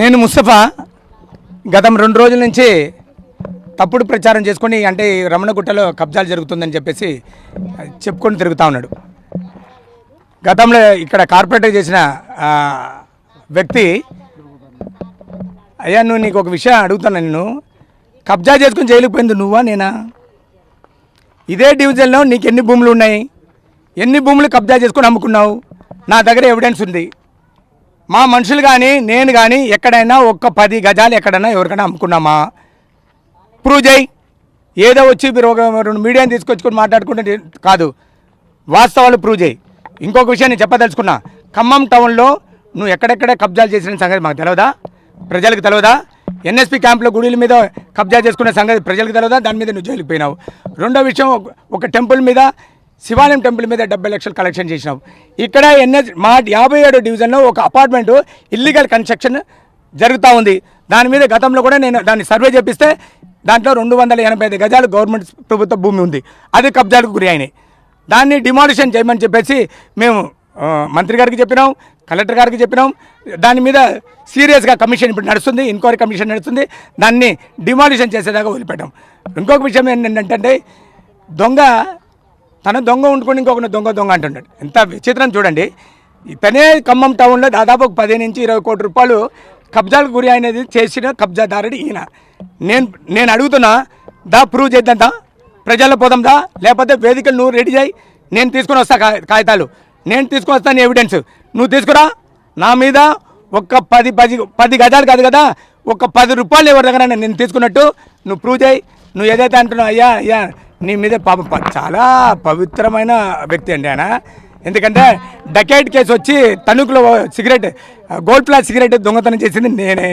నేను ముస్తఫా. గతం రెండు రోజుల నుంచి తప్పుడు ప్రచారం చేసుకొని అంటే రమణగుట్టలో కబ్జాలు జరుగుతుందని చెప్పేసి చెప్పుకొని తిరుగుతూ ఉన్నాడు. గతంలో ఇక్కడ కార్పొరేటర్ చేసిన వ్యక్తి అయ్యా నువ్వు నీకు ఒక విషయం అడుగుతాను నేను. కబ్జా చేసుకుని జైలుకు పోయింది నువ్వా నేనా? ఇదే డివిజన్లో నీకు ఎన్ని భూములు ఉన్నాయి? ఎన్ని భూములు కబ్జా చేసుకొని అమ్ముకున్నావు? నా దగ్గర ఎవిడెన్స్ ఉంది. మా మనుషులు కానీ నేను కానీ ఎక్కడైనా ఒక్క పది గజాలు ఎక్కడైనా ఎవరికైనా అమ్ముకున్నామా? ప్రూవ్ చేయి. ఏదో వచ్చి మీరు ఒక రెండు మీడియాని తీసుకొచ్చుకొని మాట్లాడుకుంటే కాదు. వాస్తవాలు ప్రూవ్ చేయి. ఇంకొక విషయం నేను చెప్పదలుచుకున్నా. ఖమ్మం టౌన్లో నువ్వు ఎక్కడెక్కడ కబ్జాలు చేసిన సంగతి మాకు తెలియదా ప్రజలకు తెలియదా ఎన్ఎస్పి క్యాంప్లో గుడిల మీద కబ్జా చేసుకునే సంగతి ప్రజలకు తెలియదా దాని మీద నువ్వు జైలుకు పోయినావు. రెండో విషయం ఒక టెంపుల్ మీద శివాలయం టెంపుల్ మీద డెబ్బై లక్షలు కలెక్షన్ చేసినాం. ఇక్కడ ఎన్ఎస్ మా యాభై ఏడు డివిజన్లో ఒక అపార్ట్మెంట్ ఇల్లీగల్ కన్స్ట్రక్షన్ జరుగుతూ ఉంది. దాని మీద గతంలో కూడా నేను దాన్ని సర్వే చేపిస్తే దాంట్లో రెండు వందల ఎనభై ఐదు గజాలు గవర్నమెంట్ ప్రభుత్వ భూమి ఉంది. అది కబ్జాలకు గురి అయినాయి. దాన్ని డిమాలిషన్ చేయమని చెప్పేసి మేము మంత్రి గారికి చెప్పినాం కలెక్టర్ గారికి చెప్పినాం. దాని మీద సీరియస్గా కమిషన్ ఇప్పుడు నడుస్తుంది ఇంక్వైరీ కమిషన్ నడుస్తుంది. దాన్ని డిమాలిషన్ చేసేదాకా వదిలిపెట్టాం. ఇంకొక విషయం ఏంటంటే దొంగ తన దొంగ ఉండుకొని ఇంకొక దొంగ దొంగ అంటున్నాడు ఎంత విచిత్రం చూడండి. ఇతనే ఖమ్మం టౌన్లో దాదాపు ఒక పదిహేను నుంచి ఇరవై కోట్ల రూపాయలు కబ్జాలకు గురి అయినది చేసిన కబ్జాదారుడు ఈయన. నేను నేను అడుగుతున్నా దా ప్రూవ్ చేద్దా ప్రజల ప్రజల్లో పోదాం దా లేకపోతే వేదికలు నువ్వు రెడీ చేయి నేను తీసుకొని వస్తా కా- కాగితాలు. నేను తీసుకొని వస్తాను ఎవిడెన్స్ నువ్వు తీసుకురా. నా మీద ఒక్క పది పది పది గజాలు కాదు కదా ఒక పది రూపాయలు ఎవరి దగ్గర నేను తీసుకున్నట్టు నువ్వు ప్రూవ్ చేయి. నువ్వు ఏదైతే అంటున్నావు అయ్యా అయ్యా నీ మీద పాప ప- చాలా పవిత్రమైన వ్యక్తి అండి ఆయన. ఎందుకంటే డకేట్ కేసు వచ్చి తణుకులో సిగరెట్ గోల్డ్ ప్లాస్ సిగరెట్ దొంగతనం చేసింది నేనే.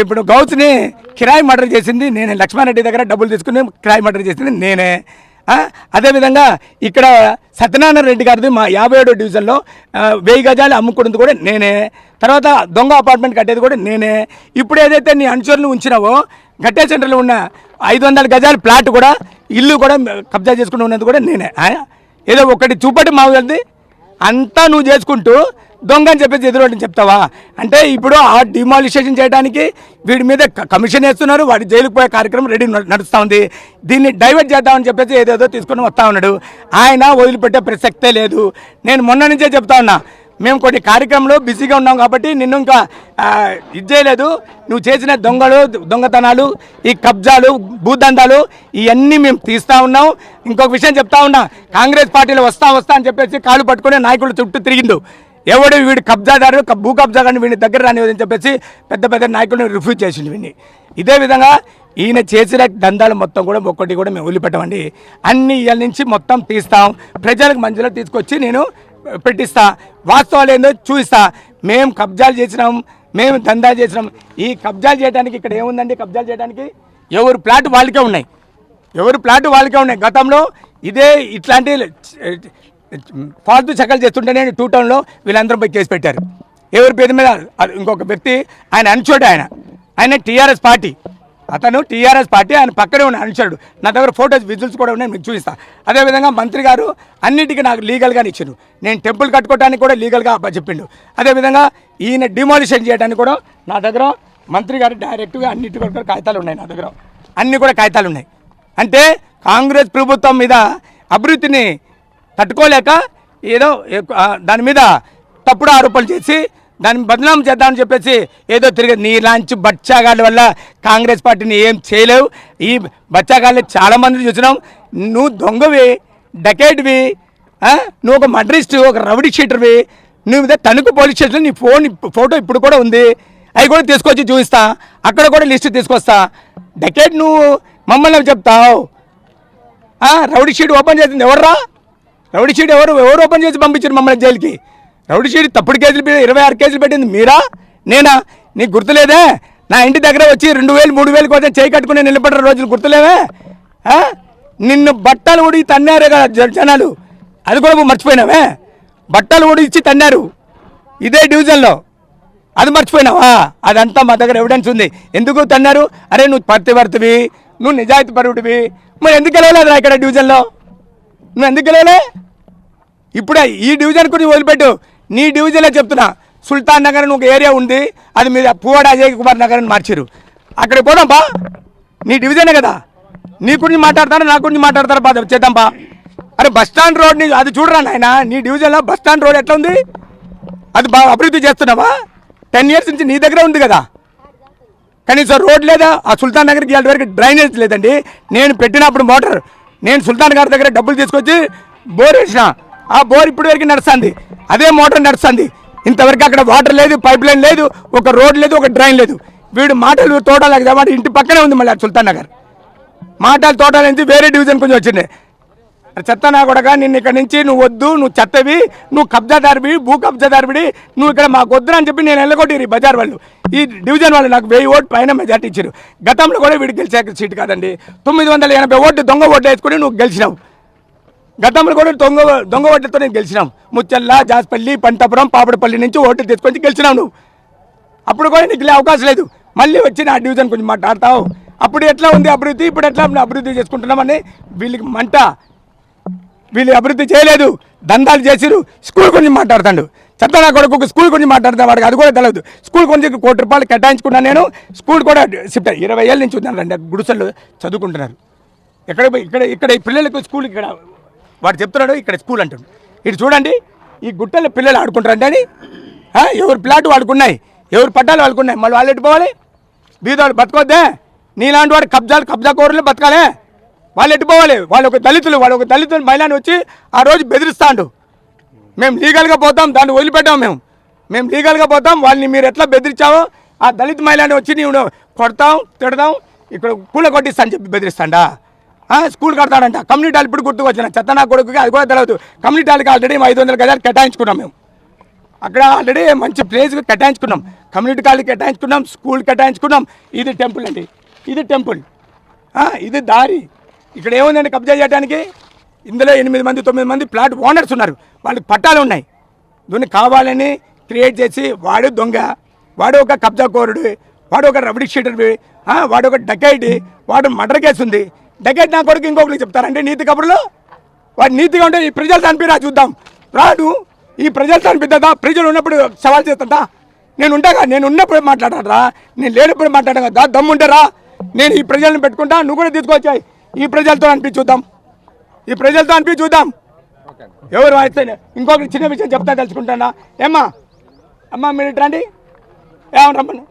ఇప్పుడు గౌత్ని కిరాయి మర్డర్ చేసింది నేనే. లక్ష్మారెడ్డి దగ్గర డబ్బులు తీసుకుని కిరాయి మర్డర్ చేసింది నేనే. అదేవిధంగా ఇక్కడ సత్యనారాయణ రెడ్డి గారిది మా యాభై ఏడో డివిజన్లో వెయ్యి గజాలు అమ్ముకున్నది కూడా నేనే. తర్వాత దొంగ అపార్ట్మెంట్ కట్టేది కూడా నేనే. ఇప్పుడు ఏదైతే నీ అనుచరులు ఉంచినావో గట్టే సెంటర్లో ఉన్న ఐదు వందల గజాల ప్లాట్ కూడా ఇల్లు కూడా కబ్జా చేసుకుని ఉన్నది కూడా నేనే. ఏదో ఒకటి చూపటి మా వెళ్ళి అంతా నువ్వు చేసుకుంటూ దొంగ అని చెప్పేసి ఎదురు చెప్తావా? అంటే ఇప్పుడు ఆ డిమాలిషేషన్ చేయడానికి వీడి మీద క- కమిషన్ వేస్తున్నారు. వాడి జైలుకు పోయే కార్యక్రమం రెడీ నడుస్తూ ఉంది. దీన్ని డైవర్ట్ చేద్దామని చెప్పేసి ఏదేదో తీసుకొని వస్తూ ఉన్నాడు. ఆయన వదిలిపెట్టే ప్రసక్తే లేదు. నేను మొన్న నుంచే చెప్తా ఉన్నా. మేము కొన్ని కార్యక్రమంలో బిజీగా ఉన్నాం కాబట్టి నిన్ను ఇంకా ఇది చేయలేదు. నువ్వు చేసిన దొంగలు దొంగతనాలు ఈ కబ్జాలు భూదందాలు ఇవన్నీ మేము తీస్తా ఉన్నాం. ఇంకొక విషయం చెప్తా ఉన్నా కాంగ్రెస్ పార్టీలో వస్తా వస్తా అని చెప్పేసి కాలు పట్టుకునే నాయకులు చుట్టూ తిరిగిండు. ఎవడు వీడు కబ్జాదారు భూ కబ్జాదారు వీడిని దగ్గర రానివ్వదని చెప్పేసి పెద్ద పెద్ద నాయకులను రిఫ్యూజ్ చేసిండు వీడిని. ఇదే విధంగా ఈయన చేసిన దందాలు మొత్తం కూడా ఒక్కటి కూడా మేము వదిలిపెట్టమండి. అన్ని ఇళ్ళ నుంచి మొత్తం తీస్తాం. ప్రజలకు మంచిలో తీసుకొచ్చి నేను పెట్టిస్తా. వాస్తవాలు ఏందో చూపిస్తా. మేము కబ్జాలు చేసినాం మేము దందా చేసినాం. ఈ కబ్జాలు చేయడానికి ఇక్కడ ఏముందండి? కబ్జాలు చేయడానికి ఎవరు ప్లాట్ వాళ్ళకే ఉన్నాయి. ఎవరు ప్లాట్ వాళ్ళకే ఉన్నాయి. గతంలో ఇదే ఇట్లాంటి ఫాల్తూ చక్కలు చేస్తుంటేనే టూ టౌన్లో వీళ్ళందరూ పోయి కేసు పెట్టారు. ఎవరి పేరు మీద ఇంకొక వ్యక్తి ఆయన అనుచోడు ఆయన. ఆయన టీఆర్ఎస్ పార్టీ. అతను టీఆర్ఎస్ పార్టీ ఆయన పక్కనే ఉన్న అనుచరుడు నా దగ్గర ఫోటోస్ విజువల్స్ కూడా ఉన్నాయి మీకు చూపిస్తా. అదేవిధంగా మంత్రి గారు అన్నిటికీ నాకు లీగల్గానే ఇచ్చారు నేను టెంపుల్ కట్టుకోవడానికి కూడా లీగల్గా చెప్పిండు. అదేవిధంగా ఈయన డిమాలిషన్ చేయడానికి కూడా నా దగ్గర మంత్రి గారు డైరెక్ట్గా అన్నిటి కూడా కాగితాలు ఉన్నాయి నా దగ్గర. అన్ని కూడా కాగితాలు ఉన్నాయి. అంటే కాంగ్రెస్ ప్రభుత్వం మీద అభివృద్ధిని తట్టుకోలేక ఏదో దాని మీద తప్పుడు ఆరోపణలు చేసి దాన్ని బదనాం చేద్దామని చెప్పేసి ఏదో తిరిగి నీ లాంచ్ బచ్చాగాళ్ళ వల్ల కాంగ్రెస్ పార్టీని ఏం చేయలేవు. ఈ బచ్చాగాళ్ళు చాలామందిని చూసినాం. నువ్వు దొంగవి డకేట్వి నువ్వు ఒక మడ్రిస్ట్ ఒక రౌడీ షీటర్వి నువ్వు మీద తణుకు పోలీస్ స్టేషన్లో నీ ఫోన్ ఫోటో ఇప్పుడు కూడా ఉంది. అవి కూడా తీసుకొచ్చి చూపిస్తా. అక్కడ కూడా లిస్ట్ తీసుకొస్తా. డకేట్ నువ్వు మమ్మల్ని చెప్తావు? రౌడీ షీట్ ఓపెన్ చేసింది ఎవర్రా? రౌడీ షీట్ ఎవరు ఎవరు ఓపెన్ చేసి పంపించారు మమ్మల్ని జైలుకి? రౌడీ షీట్ తప్పుడు కేసులు పెట్టి ఇరవై ఆరు కేసులు పెట్టింది మీరా? నేనా? నీకు గుర్తులేదే? నా ఇంటి దగ్గర వచ్చి రెండు వేలు మూడు వేలు కోసం చేయి కట్టుకుని నిలబడ్డ రోజులు గుర్తులేవే? నిన్ను బట్టలు ఉడికి తన్నారు కదా జ- జనాలు. అది కూడా నువ్వు మర్చిపోయినావే? బట్టలు ఊడి ఇచ్చి తన్నారు. ఇదే డివిజన్లో. అది మర్చిపోయినావా? అదంతా మా దగ్గర ఎవిడెన్స్ ఉంది. ఎందుకు తన్నారు? అరే నువ్వు పత్తివర్తివి నువ్వు నిజాయితీ పరుడివి. మరి ఎందుకు వెళ్ళలేదురా ఇక్కడ డివిజన్లో? నువ్వు ఎందుకు వెళ్ళలే? ఇప్పుడే ఈ డివిజన్ గురించి వదిలిపెట్టు. నీ డివిజన్లో చెప్తున్నా సుల్తాన్ నగర్ అని ఒక ఏరియా ఉంది అది మీద పువ్వాడ అజయ్ కుమార్ నగర్ అని మార్చారు అక్కడికి పోదాం బా. నీ డివిజనే కదా. నీ గురించి మాట్లాడతారా నా గురించి మాట్లాడతారా బా చేద్దాంపా అరే బస్టాండ్ రోడ్ని రోడ్ నీ అది చూడరా నాయన నీ డివిజన్లో బస్ స్టాండ్ రోడ్ ఎట్లా ఉంది? అది బాగా అభివృద్ధి చేస్తున్నావా? టెన్ ఇయర్స్ నుంచి నీ దగ్గర ఉంది కదా. కనీసం రోడ్ లేదా ఆ సుల్తాన్ నగర్కి వెళ్ళే వరకు డ్రైనేజ్ లేదండి. నేను పెట్టినప్పుడు మోటార్ నేను సుల్తాన్ గారి దగ్గర డబ్బులు తీసుకొచ్చి బోర్ వేసిన. ఆ బోర్ ఇప్పటి వరకు నడుస్తుంది. అదే మోటార్ నడుస్తుంది. ఇంతవరకు అక్కడ వాటర్ లేదు పైప్ లైన్ లేదు ఒక రోడ్ లేదు ఒక డ్రైన్ లేదు. వీడు మాటలు తోటలకు కాబట్టి ఇంటి పక్కనే ఉంది మళ్ళీ సుల్తాన్ నగర్. మాటలు తోటల నుంచి వేరే డివిజన్ కొంచెం వచ్చింది చెత్త నా నిన్ను ఇక్కడ నుంచి నువ్వు వద్దు నువ్వు చెత్తవి నువ్వు కబ్జాదారివి భూ కబ్జాదారివి నువ్వు ఇక్కడ మాకు వద్దు అని చెప్పి నేను వెళ్ళగొట్టి బజార్ వాళ్ళు. ఈ డివిజన్ వాళ్ళు నాకు వెయ్యి ఓటు పైన మెజార్టీ ఇచ్చారు గతంలో కూడా వీడు గెలిచే సీట్ కాదండి. తొమ్మిది వందల ఎనభై ఓట్లు దొంగ ఓట్లు వేసుకుని నువ్వు గెలిచినావు. గతంలో కూడా దొంగ దొంగ ఓట్లతో నేను గెలిచినాం. ముచ్చల్ల జాస్పల్లి పంటపురం పాపడపల్లి నుంచి ఓట్లు తెచ్చుకొని గెలిచినావు నువ్వు. అప్పుడు కూడా నీకు అవకాశం లేదు. మళ్ళీ వచ్చి నా డివిజన్ కొంచెం మాట్లాడతావు. అప్పుడు ఎట్లా ఉంది అభివృద్ధి? ఇప్పుడు ఎట్లా అభివృద్ధి చేసుకుంటున్నామని వీళ్ళకి మంట. వీళ్ళు అభివృద్ధి చేయలేదు. దందాలు చేసిరు స్కూల్ గురించి మాట్లాడతాడు. చెప్తాను కొడుకు స్కూల్ గురించి మాట్లాడుతా వాడికి అది కూడా తెలియదు స్కూల్ గురించి కోటి రూపాయలు కేటాయించుకున్నాను నేను. స్కూల్ కూడా షిఫ్ట్ ఇరవై ఏళ్ళ నుంచి ఉన్నాను. రండి గుడిసెలు చదువుకుంటున్నారు. ఎక్కడ పోయి- ఇక్కడ ఇక్కడ పిల్లలకు స్కూల్ ఇక్కడ వాడు చెప్తున్నాడు ఇక్కడ స్కూల్ అంటాడు. ఇటు చూడండి ఈ గుట్టలు పిల్లలు ఆడుకుంటారంటే అని ఎవరు ప్లాట్ వాడుకున్నాయి ఎవరు పట్టాలు వాడుకున్నాయి మళ్ళీ వాళ్ళు ఎటు పోవాలి? బీదవాడు బతకొద్దే. నీలాంటి వాడు కబ్జాలు కబ్జా కోరులు బతకాలే. వాళ్ళు ఎటు పోవాలి? వాళ్ళు ఒక దళితులు వాళ్ళు ఒక దళితులు మహిళని వచ్చి ఆ రోజు బెదిరిస్తాండు. మేము లీగల్గా పోతాం దాన్ని వదిలిపెట్టాం మేము. మేము లీగల్గా పోతాం వాళ్ళని మీరు ఎట్లా బెదిరించావో ఆ దళిత మహిళని వచ్చి నీవు కొడతాం తిడతాం ఇక్కడ కూల కొట్టిస్తా అని చెప్పి బెదిరిస్తాడా. స్కూల్ కడతాడంట. కమ్యూనిటీ హాల్ ఇప్పుడు గుర్తుకు వచ్చిన చెత్త నా కొడుకుకి అది కూడా తెలియదు కమ్యూనిటీ హాల్కి ఆల్రెడీ ఐదు వందల గజాలు కేటాయించుకున్నాం మేము. అక్కడ ఆల్రెడీ మంచి ప్లేస్ కేటాయించుకున్నాం. కమ్యూనిటీ కాలేజ్ కేటాయించుకున్నాం. స్కూల్ కేటాయించుకున్నాం. ఇది టెంపుల్ అండి. ఇది టెంపుల్. ఇది దారి. ఇక్కడ ఏముందండి కబ్జా చేయడానికి ఇందులో ఎనిమిది మంది తొమ్మిది మంది ప్లాట్ ఓనర్స్ ఉన్నారు. వాళ్ళకి పట్టాలు ఉన్నాయి. దీన్ని కావాలని క్రియేట్ చేసి వాడు దొంగ. వాడు ఒక కబ్జా కోరుడు వాడు ఒక రబడి షీటర్వి వాడు ఒక డకైట్. వాడు మర్డర్ కేసు ఉంది. డకైట్ నా కొడుకు ఇంకొకరికి చెప్తారంటే నీతి కబుర్లు? వాడు నీతిగా ఉంటే ఈ ప్రజలు చనిపోయిరా చూద్దాం. రాడు ఈ ప్రజలు చనిపిద్దా ప్రజలు ఉన్నప్పుడు సవాల్ చేస్తుందా? నేను ఉంటాగా నేను ఉన్నప్పుడు మాట్లాడరా నేను లేనప్పుడు మాట్లాడగా దా దమ్ముంటారా నేను ఈ ప్రజలను పెట్టుకుంటా నువ్వు కూడా తీసుకొచ్చాయి. ఈ ప్రజలతో అనిపించి చూద్దాం. ఈ ప్రజలతో అనిపి చూద్దాం. ఎవరు అయితే ఇంకొకటి చిన్న విషయం చెప్తా తెలుసుకుంటానా? ఏమ్మా? అమ్మా మీరు రండి. ఏమన్నా రమ్మను.